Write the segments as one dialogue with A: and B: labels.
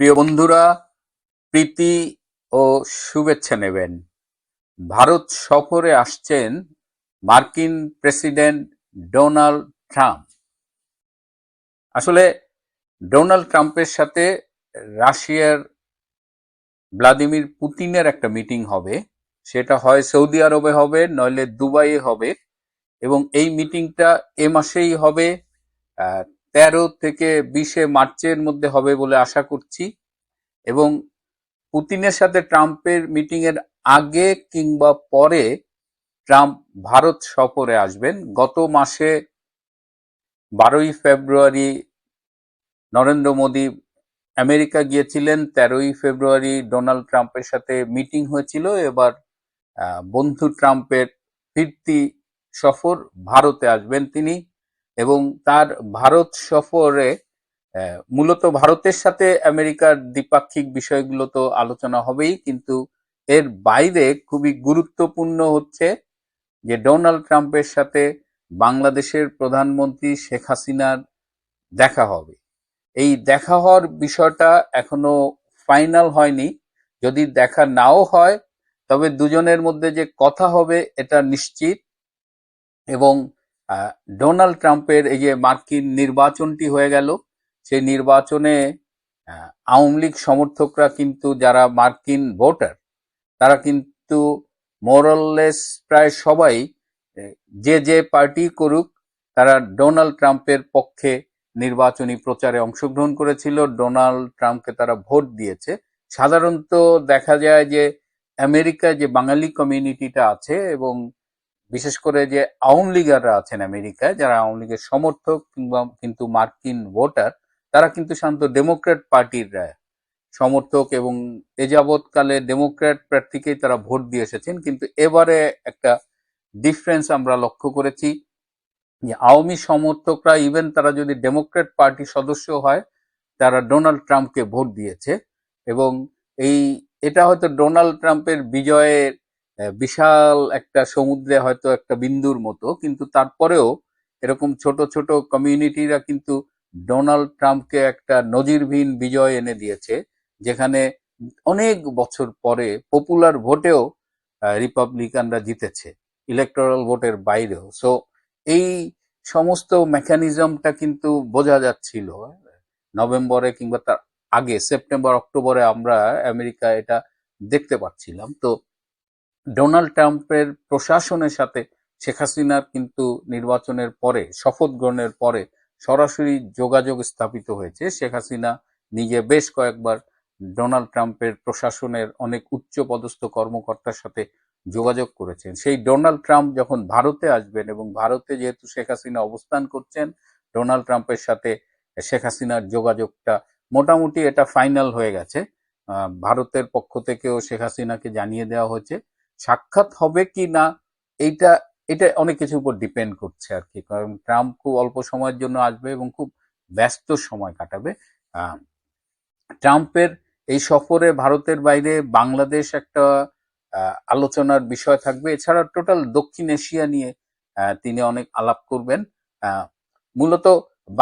A: প্রিয় বন্ধুরা, প্রীতি ও শুভেচ্ছা নেবেন। ভারত সফরে আসছেন মার্কিন প্রেসিডেন্ট ডোনাল্ড ট্রাম্প। আসলে ডোনাল্ড ট্রাম্পের সাথে রাশিয়ার ভ্লাদিমির পুতিনের একটা মিটিং হবে। সেটা হয় সৌদি আরবে হবে, নইলে দুবাইয়ে হবে। এবং এই মিটিংটা এ মাসেই হবে তেরো থেকে বিশে মার্চের মধ্যে হবে বলে আশা করছি। এবং পুতিনের সাথে ট্রাম্পের মিটিং এর আগে কিংবা পরে ট্রাম্প ভারত সফরে আসবেন। গত মাসে বারোই ফেব্রুয়ারি নরেন্দ্র মোদী আমেরিকা গিয়েছিলেন, তেরোই ফেব্রুয়ারি ডোনাল্ড ট্রাম্পের সাথে মিটিং হয়েছিল। এবার বন্ধু ট্রাম্পের ফিরতি সফর ভারতে আসবেন তিনি। এবং তার ভারত সফরে মূলত ভারতের সাথে আমেরিকার দ্বিপাক্ষিক বিষয়গুলো তো আলোচনা হবেই, কিন্তু এর বাইরে খুবই গুরুত্বপূর্ণ হচ্ছে যে ডোনাল্ড ট্রাম্পের সাথে বাংলাদেশের প্রধানমন্ত্রী শেখ হাসিনার দেখা হবে। এই দেখা হওয়ার বিষয়টা এখনও ফাইনাল হয়নি। যদি দেখা নাও হয়, তবে দুজনের মধ্যে যে কথা হবে এটা নিশ্চিত এবং ডোনাল্ড ট্রাম্পের এই যে মার্কিন নির্বাচনটি হয়ে গেল, সেই নির্বাচনে আওয়ামী লীগ সমর্থকরা কিন্তু যারা মার্কিন ভোটার, তারা কিন্তু মোরাললেস প্রায় সবাই যে যে পার্টি করুক, তারা ডোনাল্ড ট্রাম্পের পক্ষে নির্বাচনী প্রচারে অংশগ্রহণ করেছিল। ডোনাল্ড ট্রাম্পকে তারা ভোট দিয়েছে। সাধারণত দেখা যায় যে আমেরিকায় যে বাঙালি কমিউনিটিটা আছে এবং বিশেষ করে যে আওয়ামী লীগাররা আছেন আমেরিকায়, যারা আওয়ামী লীগের সমর্থক কিংবা কিন্তু মার্কিন ভোটার, তারা কিন্তু শান্ত ডেমোক্র্যাট পার্টির সমর্থক এবং এ যাবৎকালে ডেমোক্র্যাট প্রার্থীকেই তারা ভোট দিয়ে এসেছেন। কিন্তু এবারে একটা ডিফারেন্স আমরা লক্ষ্য করেছি যে আওয়ামী সমর্থকরা ইভেন তারা যদি ডেমোক্র্যাট পার্টির সদস্য হয়, তারা ডোনাল্ড ট্রাম্পকে ভোট দিয়েছে এবং এই, এটা হয়তো ডোনাল্ড ট্রাম্পের বিজয়ের বিশাল একটা সমুদ্রে হয়তো একটা বিন্দুর মতো, কিন্তু তারপরেও এরকম ছোট ছোট কমিউনিটিরা কিন্তু ডোনাল্ড ট্রাম্পকে একটা নজিরবিহীন বিজয় এনে দিয়েছে, যেখানে অনেক বছর পরে পপুলার ভোটেও রিপাবলিকানরা জিতেছে, ইলেকট্রাল ভোটের বাইরেও। সো এই সমস্ত মেকানিজমটা কিন্তু বোঝা যাচ্ছিল নভেম্বরে কিংবা তার আগে, সেপ্টেম্বর, অক্টোবরে আমরা আমেরিকা এটা দেখতে পাচ্ছিলাম। তো ডোনাল্ড ট্রাম্পের প্রশাসনের সাথে শেখ হাসিনার কিন্তু নির্বাচনের পরে, শপথ গ্রহণের পরে সরাসরি যোগাযোগ স্থাপিত হয়েছে। শেখ হাসিনা নিজে বেশ কয়েকবার ডোনাল্ড ট্রাম্পের প্রশাসনের অনেক উচ্চ পদস্থ কর্মকর্তার সাথে যোগাযোগ করেছেন। সেই ডোনাল্ড ট্রাম্প যখন ভারতে আসবেন এবং ভারতে যেহেতু শেখ হাসিনা অবস্থান করছেন, ডোনাল্ড ট্রাম্পের সাথে শেখ হাসিনার যোগাযোগটা মোটামুটি এটা ফাইনাল হয়ে গেছে। ভারতের পক্ষ থেকেও শেখ হাসিনাকে জানিয়ে দেওয়া হয়েছে। সাক্ষাৎ হবে কি না, এইটা, এটা অনেক কিছুর উপর ডিপেন্ড করছে আর কি। কারণ ট্রাম্প খুব অল্প সময়ের জন্য আসবে এবং খুব ব্যস্ত সময় কাটাবে। ট্রাম্পের এই সফরে ভারতের বাইরে বাংলাদেশ একটা আলোচনার বিষয় থাকবে। এছাড়া টোটাল দক্ষিণ এশিয়া নিয়ে তিনি অনেক আলাপ করবেন। মূলত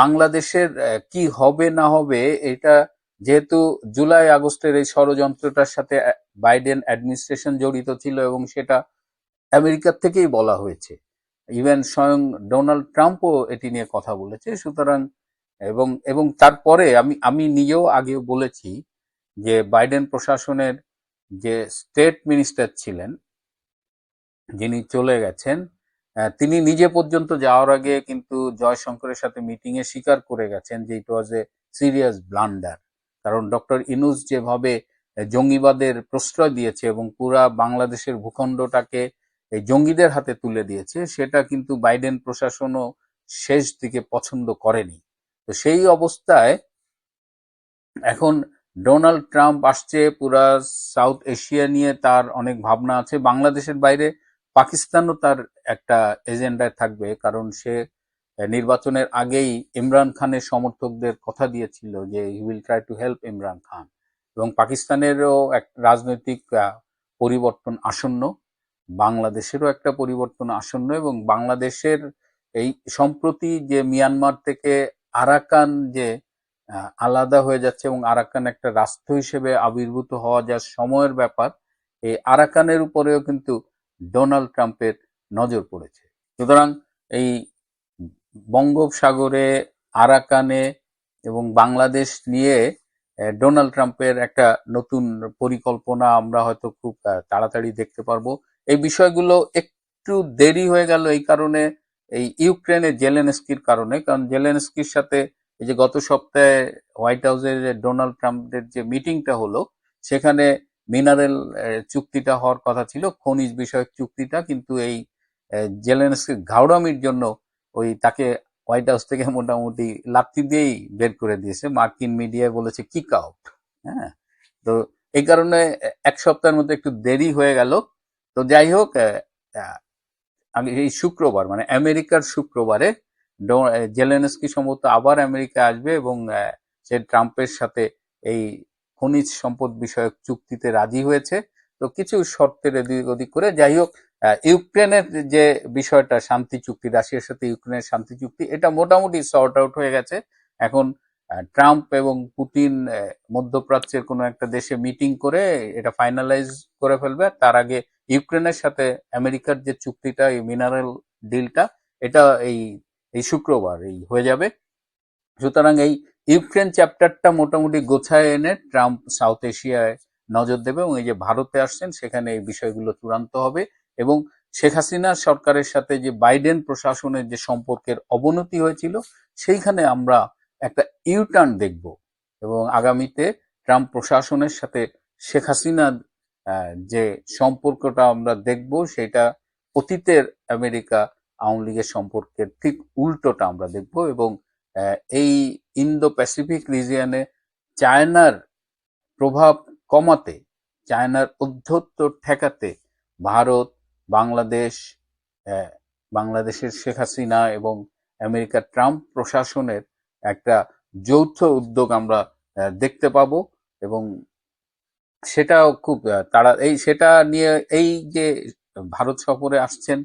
A: বাংলাদেশের কি হবে না হবে, এটা যেহেতু জুলাই আগস্টের এই ষড়যন্ত্রটার সাথে বাইডেন অ্যাডমিনিস্ট্রেশন জড়িত ছিল এবং সেটা আমেরিকার থেকেই বলা হয়েছে। ইভেন স্বয়ং ডোনাল্ড ট্রাম্পও এটি নিয়ে কথা বলেছে। সুতরাং এবং এবং তারপরে আমি আমি নিজেও আগেও বলেছি যে বাইডেন প্রশাসনের যে স্টেট মিনিস্টার ছিলেন, যিনি চলে গেছেন তিনি নিজে পর্যন্ত যাওয়ার আগে কিন্তু জয়শঙ্করের সাথে মিটিং এ স্বীকার করে গেছেন যে it was a serious blunder কারণ ডক্টর ইনুস যেভাবে জঙ্গিবাদের প্রশ্রয় দিয়েছে এবং পুরা বাংলাদেশের ভূখণ্ডটাকে এই জঙ্গিদের হাতে তুলে দিয়েছে, সেটা কিন্তু বাইডেন প্রশাসনও শেষ দিকে পছন্দ করেনি। তো সেই অবস্থায় এখন ডোনাল্ড ট্রাম্প আসছে পুরা সাউথ এশিয়া নিয়ে তার অনেক ভাবনা আছে। বাংলাদেশের বাইরে পাকিস্তানও তার একটা এজেন্ডায় থাকবে, কারণ সে নির্বাচনের আগেই ইমরান খানের সমর্থকদের কথা দিয়েছিল যে he will try to help Imran Khan এবং পাকিস্তানেরও এক রাজনৈতিক পরিবর্তন আসন্ন, বাংলাদেশেরও একটা পরিবর্তন আসন্ন এবং বাংলাদেশের এই সম্প্রতি যে মিয়ানমার থেকে আরাকান যে আলাদা হয়ে যাচ্ছে এবং আরাকান একটা রাষ্ট্র হিসেবে আবির্ভূত হওয়া যা সময়ের ব্যাপার, এই আরাকানের উপরেও কিন্তু ডোনাল্ড ট্রাম্পের নজর পড়েছে। সুতরাং এই বঙ্গোপসাগরে আরাকানে এবং বাংলাদেশ নিয়ে ডোনাল্ড ট্রাম্পের একটা নতুন পরিকল্পনা আমরা হয়তো খুব তাড়াতাড়ি দেখতে পারব। এই বিষয়গুলো একটু দেরি হয়ে গেল এই কারণে এই ইউক্রেনের জেলেনস্কির কারণে, কারণ জেলেনস্কির সাথে এই যে গত সপ্তাহে হোয়াইট হাউসের ডোনাল্ড ট্রাম্পের যে মিটিংটা হলো, সেখানে মিনারেল চুক্তিটা হওয়ার কথা ছিল, খনিজ বিষয়ক চুক্তিটা, কিন্তু এই জেলেনস্কির ঘাউড়ামির জন্য ওই তাকে হোয়াইট হাউস থেকে মোটামুটি লাত্তি দিয়েই বের করে দিয়েছে। মার্কিন মিডিয়ায় বলেছে কিক আউট হ্যাঁ? তো এই কারণে এক সপ্তাহের মধ্যে একটু দেরি হয়ে গেল। তো যাই হোক এই শুক্রবার মানে আমেরিকার শুক্রবারে জেলেনস্কি সম্ভবত আবার আমেরিকা আসবে এবং সে ট্রাম্পের সাথে এই খনিজ সম্পদ বিষয়ক চুক্তিতে রাজি হয়েছে। তো কিছু শর্তের এদিক ওদিক করে যাই হোক ইউক্রেনের যে বিষয়টা, শান্তি চুক্তি, রাশিয়ার সাথে ইউক্রেনের শান্তি চুক্তি, এটা মোটামুটি সর্ট আউট হয়ে গেছে। এখন ট্রাম্প এবং পুতিন মধ্যপ্রাচ্যের কোনো একটা দেশে মিটিং করে এটা ফাইনালাইজ করে ফেলবে। তার আগে ইউক্রেনের সাথে আমেরিকার যে চুক্তিটা, এই মিনারেল ডিলটা এটা এই এই শুক্রবার এই হয়ে যাবে। সুতরাং এই ইউক্রেন চ্যাপ্টারটা মোটামুটি গোছায় এনে ট্রাম্প সাউথ এশিয়ায় নজর দেবে এবং এই যে ভারতে আসছেন, সেখানে এই বিষয়গুলো চূড়ান্ত হবে। এবং শেখ হাসিনা সরকারের সাথে যে বাইডেন প্রশাসনের যে সম্পর্কের অবনতি হয়েছিল, সেইখানে আমরা একটা ইউটার্ন দেখব এবং আগামীতে ট্রাম্প প্রশাসনের সাথে শেখ হাসিনার যে সম্পর্কটা আমরা দেখব, সেটা অতীতের আমেরিকা আওয়ামী লীগের সম্পর্কের ঠিক উল্টোটা আমরা দেখব এবং এই ইন্দো প্যাসিফিক রিজিয়নে চায়নার প্রভাব কমাতে, চায়নার উদ্ধত্ত ঠেকাতে ভারত বাংলাদেশ বাংলাদেশের শেখ হাসিনা এবং আমেরিকার ট্রাম্প প্রশাসনের একটা যৌথ উদ্যোগ আমরা দেখতে পাবো এবং সেটাও খুব তারা এই, সেটা নিয়ে এই যে ভারত সফরে আসছেন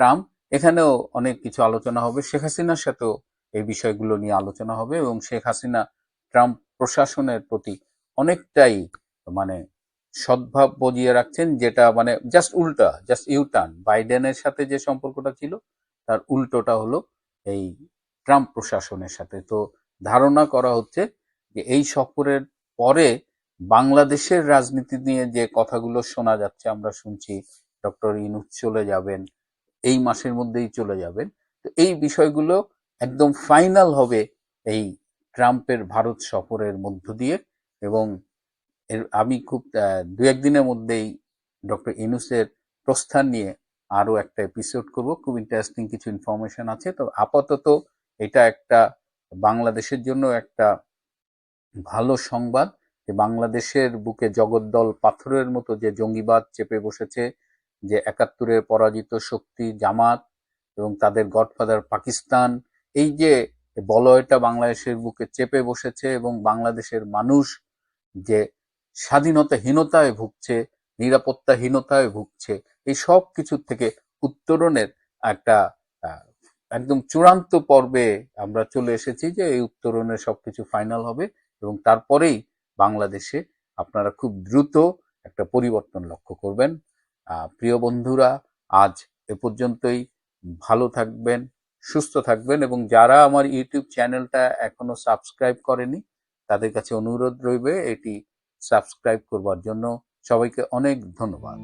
A: ট্রাম্প, এখানেও অনেক কিছু আলোচনা হবে। শেখ হাসিনার সাথেও এই বিষয়গুলো নিয়ে আলোচনা হবে এবং শেখ হাসিনা ট্রাম্প প্রশাসনের প্রতি অনেকটাই মানে সদ্ভাব বজিয়ে রাখছেন, যেটা মানে জাস্ট উল্টা জাস্ট ইউটার্ন বাইডেনের সাথে যে সম্পর্কটা ছিল, তার উল্টোটা হলো এই ট্রাম্প প্রশাসনের সাথে। তো ধারণা করা হচ্ছে যে এই সফরের পরে বাংলাদেশের রাজনীতি নিয়ে যে কথাগুলো শোনা যাচ্ছে, আমরা শুনছি ডক্টর ইনুস চলে যাবেন, এই মাসের মধ্যেই চলে যাবেন। তো এই বিষয়গুলো একদম ফাইনাল হবে এই ট্রাম্পের ভারত সফরের মধ্য দিয়ে এবং এর আমি খুব দু একদিনের মধ্যেই ডক্টর ইনুসের প্রস্থান নিয়ে আরও একটা এপিসোড করব। খুব ইন্টারেস্টিং কিছু ইনফরমেশন আছে। তো আপাতত এটা একটা বাংলাদেশের জন্য একটা ভালো সংবাদ যে বাংলাদেশের বুকে জগদ্দল পাথরের মতো যে জঙ্গিবাদ চেপে বসেছে, যে একাত্তরের পরাজিত শক্তি জামাত এবং তাদের গডফাদার পাকিস্তান, এই যে বলয়টা বাংলাদেশের বুকে চেপে বসেছে এবং বাংলাদেশের মানুষ যে স্বাধীনতাহীনতায় ভুগছে, নিরাপত্তাহীনতায় ভুগছে, এই সব কিছুর থেকে উত্তরণের একটা একদম চূড়ান্ত পর্বে আমরা চলে এসেছি যে এই উত্তরণের সবকিছু ফাইনাল হবে এবং তারপরেই বাংলাদেশে আপনারা খুব দ্রুত একটা পরিবর্তন লক্ষ্য করবেন। প্রিয় বন্ধুরা, আজ এ পর্যন্তই। ভালো থাকবেন, সুস্থ থাকবেন এবং যারা আমার ইউটিউব চ্যানেলটা এখনও সাবস্ক্রাইব করেনি, তাদের কাছে অনুরোধ রইবে, এটি সাবস্ক্রাইব করবার জন্য সবাইকে অনেক ধন্যবাদ।